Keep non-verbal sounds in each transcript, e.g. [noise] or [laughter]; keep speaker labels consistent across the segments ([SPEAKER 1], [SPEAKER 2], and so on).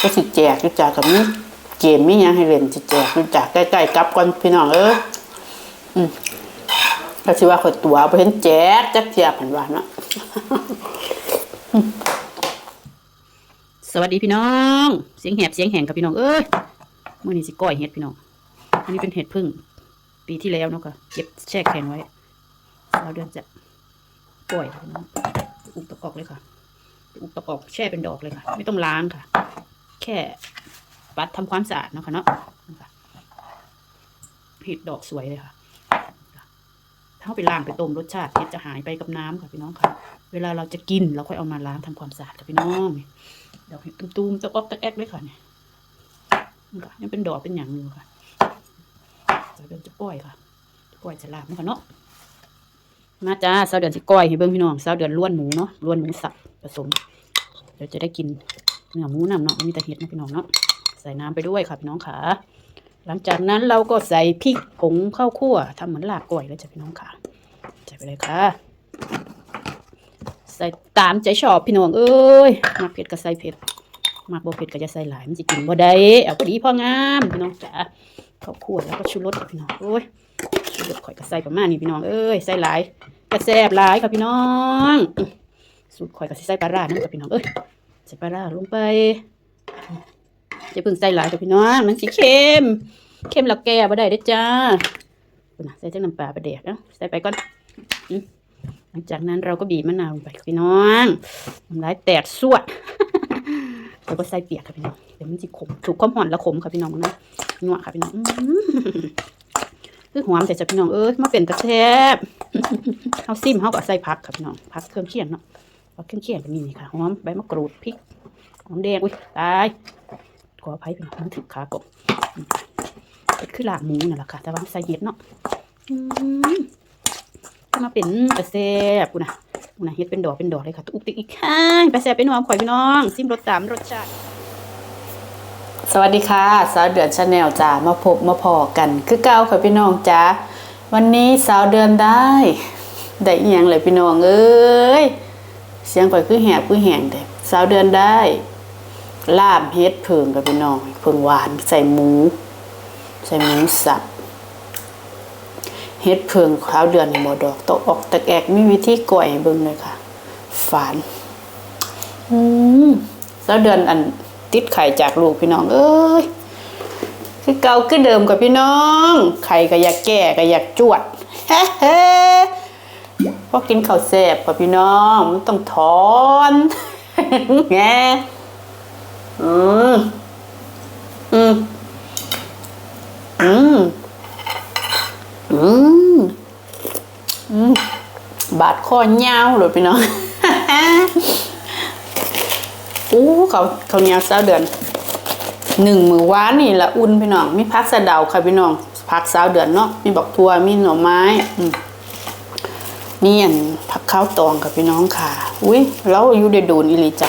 [SPEAKER 1] ก็สิแจกอยู่จากกับนี้เกมมีหยังให้เล่นสิแจกอยู่จากใกล้ๆกลับก่อนพี่น้องเอ้ยอืมก็สิว่าคนตัวบ่เห็นแจกจักเทียบเห็นว่าเนาะสวัสดีพี่น้อง เสียงแหบเสียงแหงกับพี่น้องเอ้ยมื่อนี้สิก้อยเห็ดพี่น้อง อันนี้เป็นเห็ดพึ่ง ปีที่แล้วเนาะค่ะเก็บแช่แข็งไว้แล้วเดือนจะก้อยค่ะพี่น้องอุบตะกอกเลยค่ะอุบตะกอกแช่เป็นดอกเลยค่ะ ไม่ต้องล้างค่ะ ค่ปัดทำความสะอาดนะคะเนาะนะคะเห็ดดอกสวยเลยค่ะ ถ้าเอาไปล้างไปต้มรสชาติเห็ดจะหายไปกับน้ำค่ะพี่น้องค่ะ เวลาเราจะกินเราค่อยเอามาล้างทำความสะอาดค่ะพี่น้องดอกเห็ดตุ้มๆตะกอกตะแอกเลยค่ะเนี่ยนี่ยังเป็นดอกเป็นอย่างอยู่ค่ะเดี๋ยวเดินจะก้อยค่ะก้อยจะลาบนาะค่ะเนาะ มาจ้าสาวเดือนสิก้อยให้เบิ่งพี่น้องสาวเดือนล้วนหมูเนาะล้วนหมูสับผสมเดี๋ยวจะได้กิน เนื้อหมูน้ำเนาะมีแต่เห็ดนะพี่น้องเนาะใส่น้ำไปด้วยค่ะพี่น้องค่ะ หลังจากนั้นเราก็ใส่พริกผงข้าวคั่วทำเหมือนลาบก้อยเลยจ้ะพี่น้องค่ะใส่ไปเลยค่ะใส่ตามใจชอบพี่น้องเอ้ยมักเผ็ดก็ใส่เผ็ดมักบ่เผ็ดก็จะใส่หลายมันจะกินบ่ได้เอาพอดีพองามพี่น้องจ๋าข้าวคั่วแล้วก็ชูรสพี่น้องโอ้ยชูรสข่อยก็ใส่ประมาณนี้พี่น้องเอ้ยใส่หลายกระแซบหลายค่ะพี่น้องสูตรข่อยก็ใส่ปลาร้านั่นค่ะพี่น้องเอ้ย ใส่ปลาร้าลงไปจะเพิ่งใส่หลายค่ะพี่น้องมันสิเค็มเค็มแล้วแก่บ่ได้เด้อจ้าใส่จังน้ำปลาไปเด็กนะใส่ไปก่อนหลังจากนั้นเราก็บีบมะนาวลงไปค่ะพี่น้องน้ำลายแตกสวดแล้วก็ใส่เปียกค่ะพี่น้องเดี๋ยวมันจะขมถูกความหอนและขมค่ะพี่น้องนะนัวค่ะพี่น้องอื้อหือคือหอมแต่จะพี่น้องเอ้ยมาเป็นตะแทบเอาซิมเขาก็ใส่ผักค่ะพี่น้องผักเครื่องเคียงเนาะ เครื่องเคียงก็มีนี่ค่ะหอมใบมะกรูดพริกหอมแดงอุ้ยตายขออภัยพี่น้องมันถึกขากบเป็นคือลาบหมูนั่นแหละค่ะแต่ว่าใส่เห็ดเนาะอืมมาเป็นกระแซบกูนะกูนะเฮ็ดเป็นดอกเป็นดอกเลยค่ะตุกติกอีกข้างกระแซบเป็นหอมข่อยพี่น้องซิมรสตามรสชาติสวัสดีค่ะสาวเดือนชาแนลจ้ามาพบมาพอกัน คือเก้าค่ะพี่น้องจ้าวันนี้สาวเดือนได้ ได้อีหยังเลยพี่น้องเอ้ย เสียงข่อยคือแหบคือแหงเด้สาวเดือนได้ ลาบเฮ็ดเพิงกับพี่น้องเพิงหวานใส่หมู ใส่หมูสับเฮ็ดเพิงขาวเดือนในบ่ดอกตกออกตะแกกมีวิธีก่อยให้เบิ่งเลยค่ะ ฝาน อืมแล้วเดือนอันติดไข่จากลูกพี่น้อง เอ้ยคือเก่าคือเดิมกับพี่น้อง ไข่ก็อยากแก่ก็อยากจวดเฮ้ พอกินข้าวแซ่บกับพี่น้องมันต้องถอนแงอืมอืมอืมอืมอืมบาดคอยาวเลยพี่น้องอู้เขาเขาวเนียเศร้าเดือนหนึ่งมือว้านนี่ละอุ่นพี่น้องมีพักสะเดาค่ะพี่น้องพักสาวเดือนเนาะมีบักทัวมีหน่อไม้อืม มีอันผักข้าวตองกับพี่น้องค่ะ อุ้ยเราอยู่ได้โดนอีหลีจ้ะ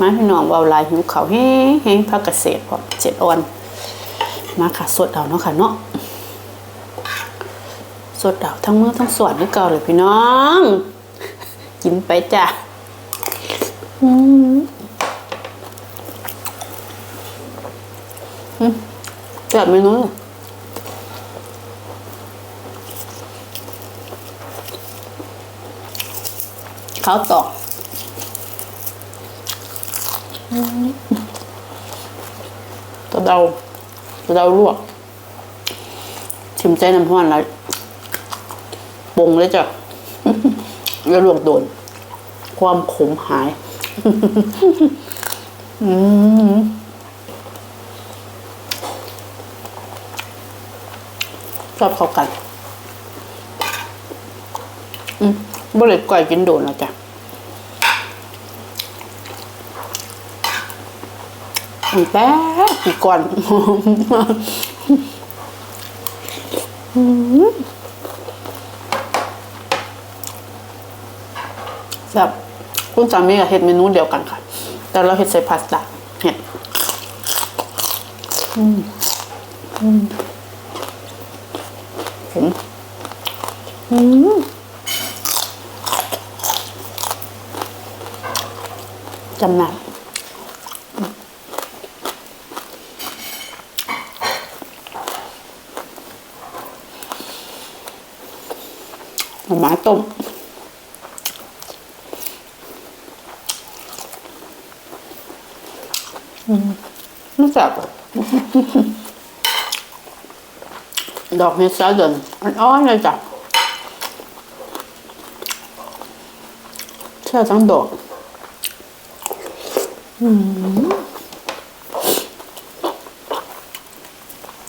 [SPEAKER 1] มาพี่น้องเบาลายหิวเขาเฮ้เฮ้พักเกษตรพอเจ็ดออน มาค่ะสดเอาเนาะค่ะเนาะสดเดาทั้งมือทั้งสวดด้วยเก่าเลยพี่น้อง กินไปจ้ะอืมอืมแบบเมนู ขาตอกตัวเดาตัวเดาลวกชิมใจน้ำห้อนแล้วปรุงเลยจ้ะแล้วลวกโดน ความขมหายอืมชอบเข้ากัน อืม บ่เลยก่อยกินโดนแล้วจ้ะอีแป๊บอีก่อนแบบคุณสามีกับเห็ดเมนูเดียวกันค่ะ แต่เราเห็ดใส่พาสต้าเห็ดอืมอืมอืม trăm này và má tôm. Ừ. nó sạc [laughs] đọt như xa dần ăn ói này chọc. Sao thắng đọt. บดอกเห็ดสาเดินอ่อนๆเลยจ้ะแช่ทั้งดอ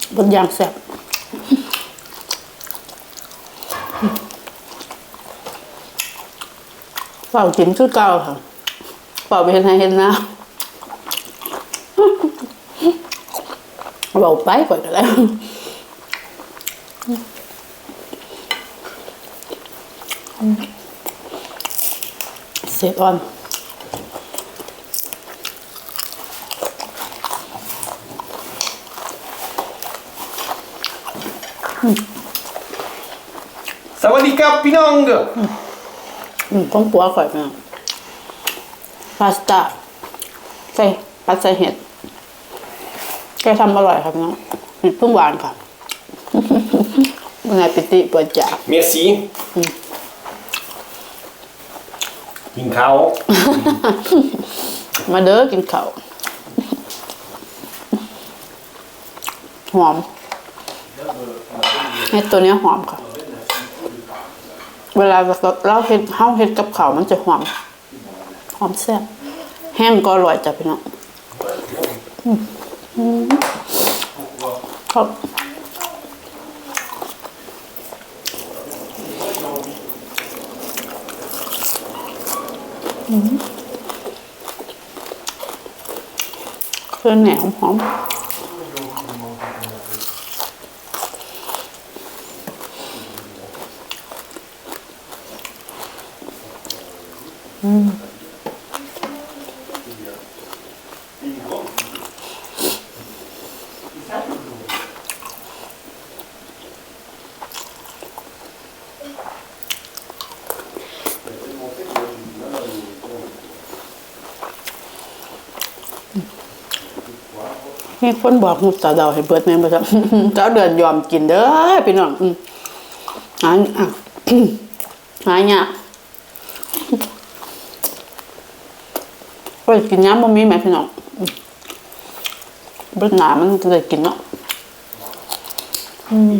[SPEAKER 1] กบนยางแซ่บเป่าจิ้มชุดเก่าค่ะเป่าไปเห็นให้เห็นหน้าเบาไปก่อนก็แล้วเสร็จอ่อน
[SPEAKER 2] สวัสดีครับพี่น้อง
[SPEAKER 1] อืมต้องปัวข่อยมาพาสต้าใส่ปัดใส่เห็ดแกทำอร่อยครับน้องเห็ดเพิ่งหวานค่ะเมื่อไงปิติเปิดจาก
[SPEAKER 2] เมียสีกินข้าว
[SPEAKER 1] มาเด้อกินข้าวหอม เห็ดตัวนี้หอมค่ะ เวลาเราเห็ดเฮาเห็ดกับข้าวมันจะหอม หอมแซ่บแห้งก็อร่อยจ้ะพี่น้องครับเครื่องแหนมหอม มีคนบอกหุบตาเดาให้เบิดแม่นบ่จ๊ะเจ้าเดือนยอมกินเด้อพี่น้องอืมหาอะหาเนี่ยไปกินย้ำบ่มีไหมพี่น้องเบิดหนามันจะได้กินเนาะ อืม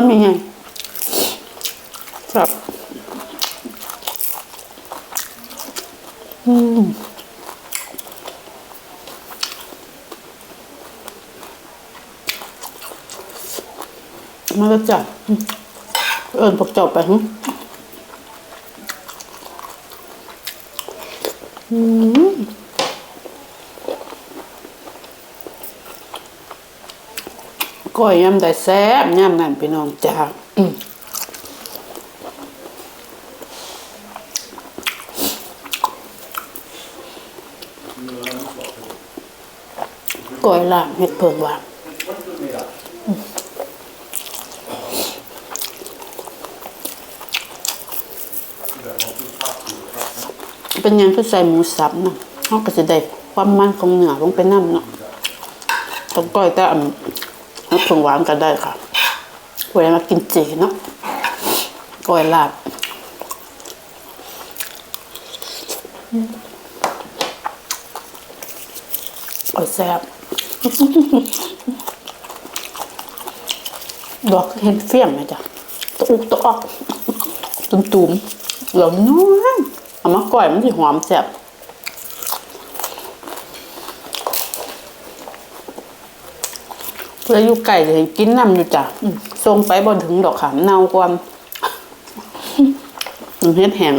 [SPEAKER 1] ก็มีไงครับอืมมาแล้วจ้ะอืมเอิญพวกเจบไปหึอืม ก้อยยำได้แซ่บยำนั่นพี่น้องจ้าอืมก้อยลาบเห็ดเผิงหวานอืมเป็นหยังคือใส่หมูสับเนาะเขาก็จะได้ความมันของเนื้อลงไปน้ำเนาะต้องก้อยแต่ อันเห็ดเผิงหวานก็ได้ค่ะเวลามากินเจเนาะก้อยลาบอืมก้อยแซ่บดอกเห็นเฟี้ยงไหมจ๊ะตะอุกตะออกตุ่มๆเหลืองน้อยเอามาก่อยมันสิหอมแซ่บ พื่ออยู่ไก่เลยกินน้ำอยู่จ้ะอืมส่งไปบนถึงดอกขามเน่ากว่ามันเฮ็ดแห้ง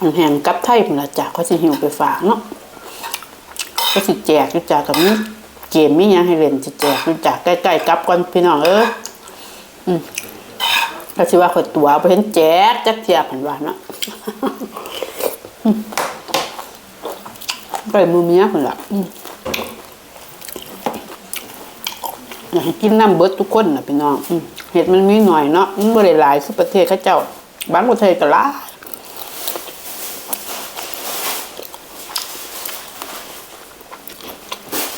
[SPEAKER 1] มันแห้งกับไทยพุ่นละจ้ะเขาสิหิวไปฝากเนาะก็สิแจกอยู่จ้ะกับนี้เกมมีหยังให้เล่นสิแจกอยู่จ้ะใกล้ๆกลับก่อนพี่น้องเอ้ยก็สิว่าข่อยตัวบ่เห็นแจ๊กจักเทียผันว่าเนาะไปมือเมียพุ่นล่ะอืมอยา กินน้ำเบิดทุกคนนะพี่น้องเห็ดมันมีหน่อยเนาะมันบ่ได้หลายคือประเทศเขาเจ้า บางประเทศก็หลาย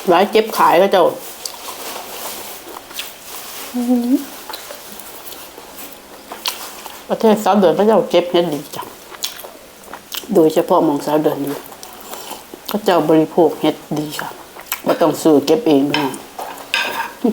[SPEAKER 1] หลายเก็บขายเขาเจ้าประเทศสาวเดือนพระเจ้าเก็บเฮ็ดดีจังโดยเฉพาะมองสาวเดือนนี้พระเจ้าบริโภคเฮ็ดดีค่ะไม่ต้องซื้อเก็บเองนะ จ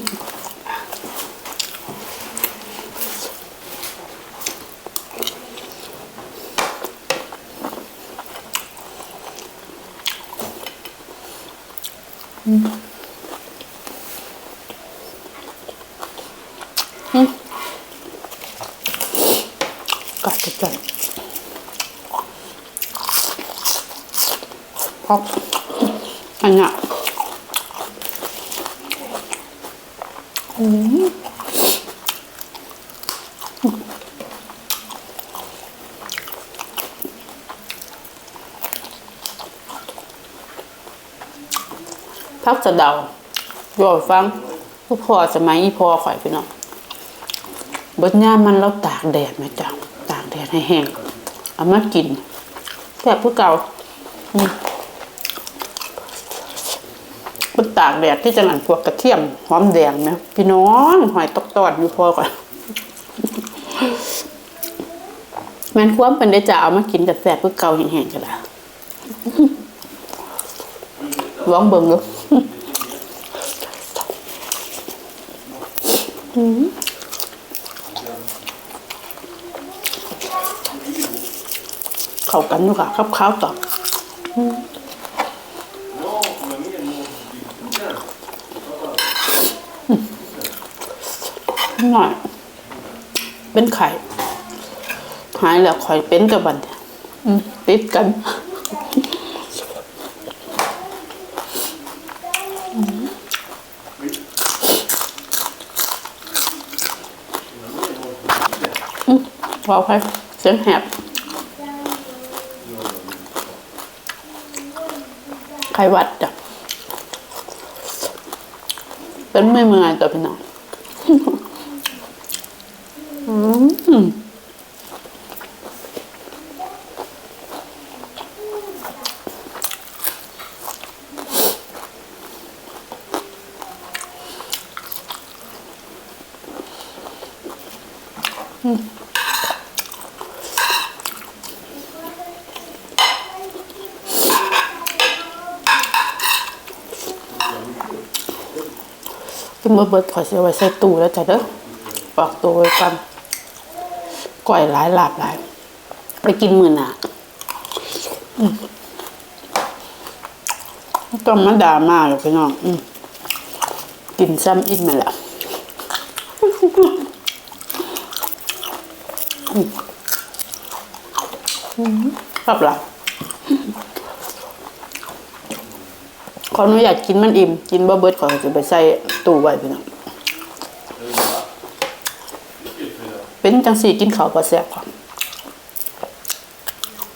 [SPEAKER 1] ัดพอกอันเนี้ สะเดาย่อยฟังผู้พ่อสมัยอีพ่อข่อยพี่น้องบิดย่ามันเราตากแดดไหมจ๊ะตากแดดให้แห้งเอามากินแซ่บเพื่อเก่ามันตากแดดที่จังหวัดพวกกระเทียมหอมแดงนะพี่น้องหอยตอกตอดอยู่พอก่อนแมันควมเป็นได้จะเอามากินแต่แซ่บเพื่อเก่าแห้งๆกันละลองเบิ่ง เข้ากันอยู่ค่ะครับข้าวต่อหน่อย เป็นไข่ หายแล้วข่อยเป็นกับบันเนี่ยอืมติดกัน ว้าวใครเสียงแหบไข้หวัดจ้ะเป็นไม่เมื่อยตัวพี่น้องอืมกิน เบิดเบิดขอเสียไว้ใส่ตู้แล้วจ้ะเด้อฝากตัวไว้กันก่อยหลายหลาบหลาย ไปกินมือหนอืมต้องมาด่ามากหรอพี่น้องกินซ้ำอีกมาแล้วอืมอืมครับล่ะ ขออนุญาตกินมันอิ่ม กินบ่เบิดขอจะไปใส่ตู้ไว้พี่น้องเป็นจังสี่กินข้าวบ่แซ่บค่ะ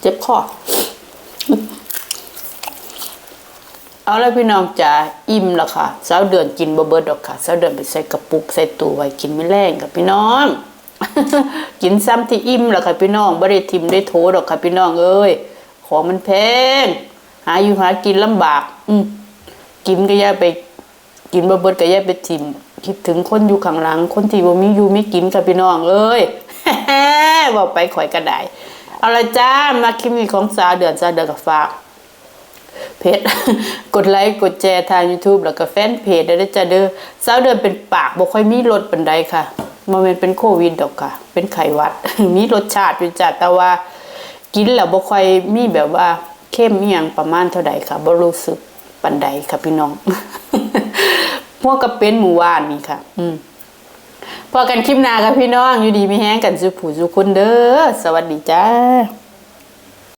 [SPEAKER 1] เจ็บคอเอาละพี่น้องจ๋าอิ่มแล้วค่ะสาวเดือนกินบ่เบิดดอกค่ะสาวเดือนไปใส่กระปุกใส่ตู้ไว้กินไม่แรงกับพี่น้องกินซ้ำที่อิ่มแล้วค่ะพี่น้องบ่ได้ทิมได้โถดอกค่ะพี่น้องเอ้ยของมันแพงหาอยู่หากินลำบาก อืม กินก็อย่าไป กินบ่เบิดก็อย่าไปทิมคิดถึงคนอยู่ข้างหลัง คนที่บ่มีอยู่มีกินค่ะพี่น้องเอ้ยบอกไปข่อยก็ได้เอาละจ้ามาคลิปนี้ของสาวเดือนสาวเดือนกับฝากเพจกดไลค์กดแชร์ทาง YouTube แล้วก็แฟนเพจได้จ้าเด้อสาวเดือนเป็นปากบ่ค่อยมีรถปานใดค่ะมันเป็นโควิดดอกค่ะ เป็นไข้หวัด มีรสชาติอยู่จ้ะแต่ว่า กินแล้วบ่ค่อยมีแบบว่าเข้มอหย่างประมาณเท่าใดค่ะบ่รู้สึก ปันใดค่ะพี่น้องพวกก็เป็นหมู่ว่านนี่ค่ะ อืมพอกันคลิปหน้าค่ะพี่น้องอยู่ดีไม่แห้งกันสุผู้สุคุณเด้อสวัสดีจ้า